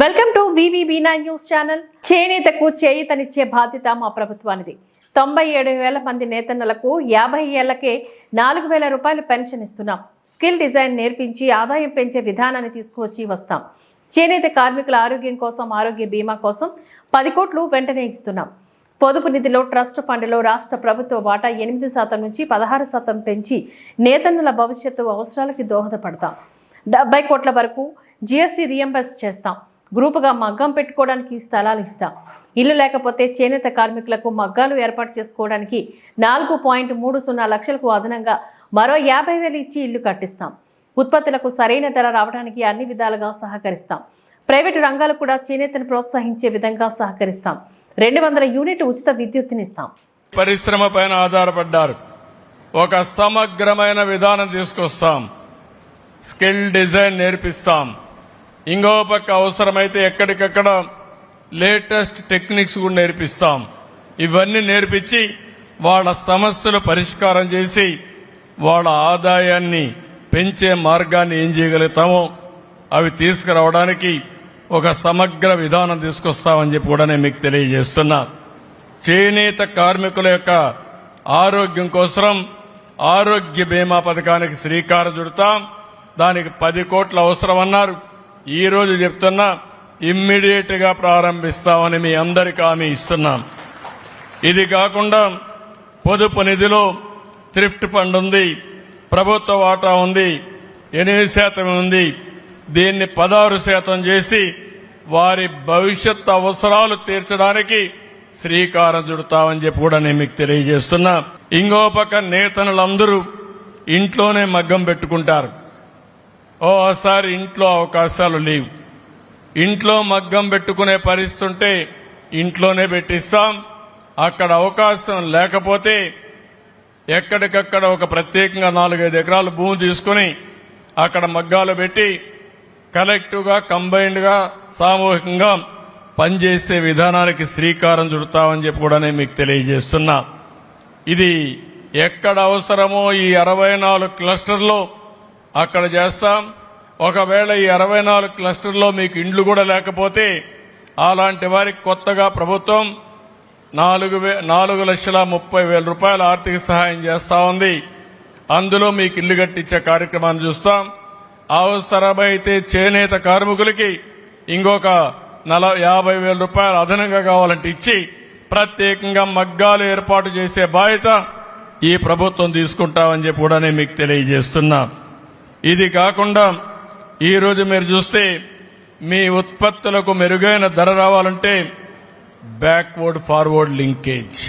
Welcome to VVB nine news channel. చేనేతకు చేయూతనిచ్చే బాధ్యత మా ప్రభుత్వానిది. తొంభై ఏడు వేల మంది నేతన్నలకు యాభై ఏళ్ళకే నాలుగు వేల రూపాయలు పెన్షన్ ఇస్తున్నాం. స్కిల్ డిజైన్ నేర్పించి ఆదాయం పెంచే విధానాన్ని తీసుకువచ్చి వస్తాం. చేనేత కార్మికుల ఆరోగ్యం కోసం ఆరోగ్య బీమా కోసం పది కోట్లు వెంటనే ఇస్తున్నాం. పొదుపు నిధిలో ట్రస్ట్ ఫండ్లో రాష్ట్ర ప్రభుత్వ వాటా ఎనిమిది శాతం నుంచి పదహారు శాతం పెంచి నేతన్నుల భవిష్యత్తు అవసరాలకి దోహదపడతాం. డెబ్బై కోట్ల వరకు జిఎస్టీ రియంబర్స్ చేస్తాం. గ్రూపుగా మగ్గం పెట్టుకోవడానికి స్థలాలు ఇస్తాం. ఇల్లు లేకపోతే చేనేత కార్మికులకు మగ్గాలు ఏర్పాటు చేసుకోవడానికి నాలుగు పాయింట్ మూడు సున్నా లక్షలకు అదనంగా మరో యాభై వేలు ఇచ్చి ఇల్లు కట్టిస్తాం. ఉత్పత్తులకు సరైన ధర రావడానికి అన్ని విధాలుగా సహకరిస్తాం. ప్రైవేటు రంగాలు కూడా చేనేతను ప్రోత్సహించే విధంగా సహకరిస్తాం. రెండు వందల యూనిట్ ఉచిత విద్యుత్తునిస్తాం పరిశ్రమ పైన ఆధారపడ్డారు. ఒక సమగ్రమైన విధానం తీసుకొస్తాం. స్కిల్ డిజైన్ నేర్పిస్తాం. ఇంకో పక్క అవసరమైతే ఎక్కడికక్కడ లేటెస్ట్ టెక్నిక్స్ కూడా నేర్పిస్తాం. ఇవన్నీ నేర్పించి వాళ్ళ సమస్యలు పరిష్కారం చేసి వాళ్ళ ఆదాయాన్ని పెంచే మార్గాన్ని ఏం చేయగలుగుతామో అవి తీసుకురావడానికి ఒక సమగ్ర విధానం తీసుకొస్తామని చెప్పి కూడా నేను మీకు తెలియజేస్తున్నా. చేనేత కార్మికుల యొక్క ఆరోగ్యం కోసం ఆరోగ్య బీమా పథకానికి శ్రీకారం చుడతాం. దానికి పది కోట్ల అవసరం అన్నారు ఈరోజు చెప్తున్నా ఇమ్మీడియట్గా ప్రారంభిస్తామని మీ అందరికీ హామీ ఇస్తున్నాం. ఇది కాకుండా పొదుపు నిధిలో థ్రిఫ్ట్ ఫండ్ ఉంది ప్రభుత్వ వాటా ఉంది ఎనిమిది శాతం ఉంది. దీన్ని పదహారు శాతం చేసి వారి భవిష్యత్ అవసరాలు తీర్చడానికి శ్రీకారం చుడతామని చెప్పి కూడా నేను మీకు తెలియజేస్తున్నా. ఇంకో పక్క నేతనులందరూ ఇంట్లోనే మగ్గం పెట్టుకుంటారు. ఓసారి ఇంట్లో అవకాశాలు లేవు. ఇంట్లో మగ్గం పెట్టుకునే పరిస్థితి ఉంటే ఇంట్లోనే పెట్టిస్తాం. అక్కడ అవకాశం లేకపోతే ఎక్కడికక్కడ ఒక ప్రత్యేకంగా నాలుగైదు ఎకరాలు భూమి తీసుకుని అక్కడ మగ్గాలు పెట్టి కలెక్టివ్గా కంబైన్డ్గా సామూహికంగా పనిచేసే విధానానికి శ్రీకారం చుడతామని చెప్పి కూడా నేను మీకు తెలియజేస్తున్నా. ఇది ఎక్కడ అవసరమో ఈ అరవై నాలుగు క్లస్టర్లో అక్కడ చేస్తాం. ఒకవేళ ఈ అరవై నాలుగు క్లస్టర్లో మీకు ఇండ్లు కూడా లేకపోతే అలాంటి వారికి కొత్తగా ప్రభుత్వం నాలుగు వే నాలుగు లక్షల ముప్పై వేల రూపాయల ఆర్థిక సహాయం చేస్తా ఉంది. అందులో మీకు ఇల్లు కట్టించే కార్యక్రమాన్ని చూస్తాం. అవసరమైతే చేనేత కార్మికులకి ఇంకొక నల యాభై వేల రూపాయలు అదనంగా కావాలంటే ఇచ్చి ప్రత్యేకంగా మగ్గాలు ఏర్పాటు చేసే బాధ్యత ఈ ప్రభుత్వం తీసుకుంటామని చెప్పి కూడా నేను మీకు తెలియజేస్తున్నా. ఇది కాకుండా ఈ రోజు మీరు చూస్తే మీ ఉత్పత్తులకు మెరుగైన ధర రావాలంటే బ్యాక్వర్డ్ ఫార్వర్డ్ లింకేజ్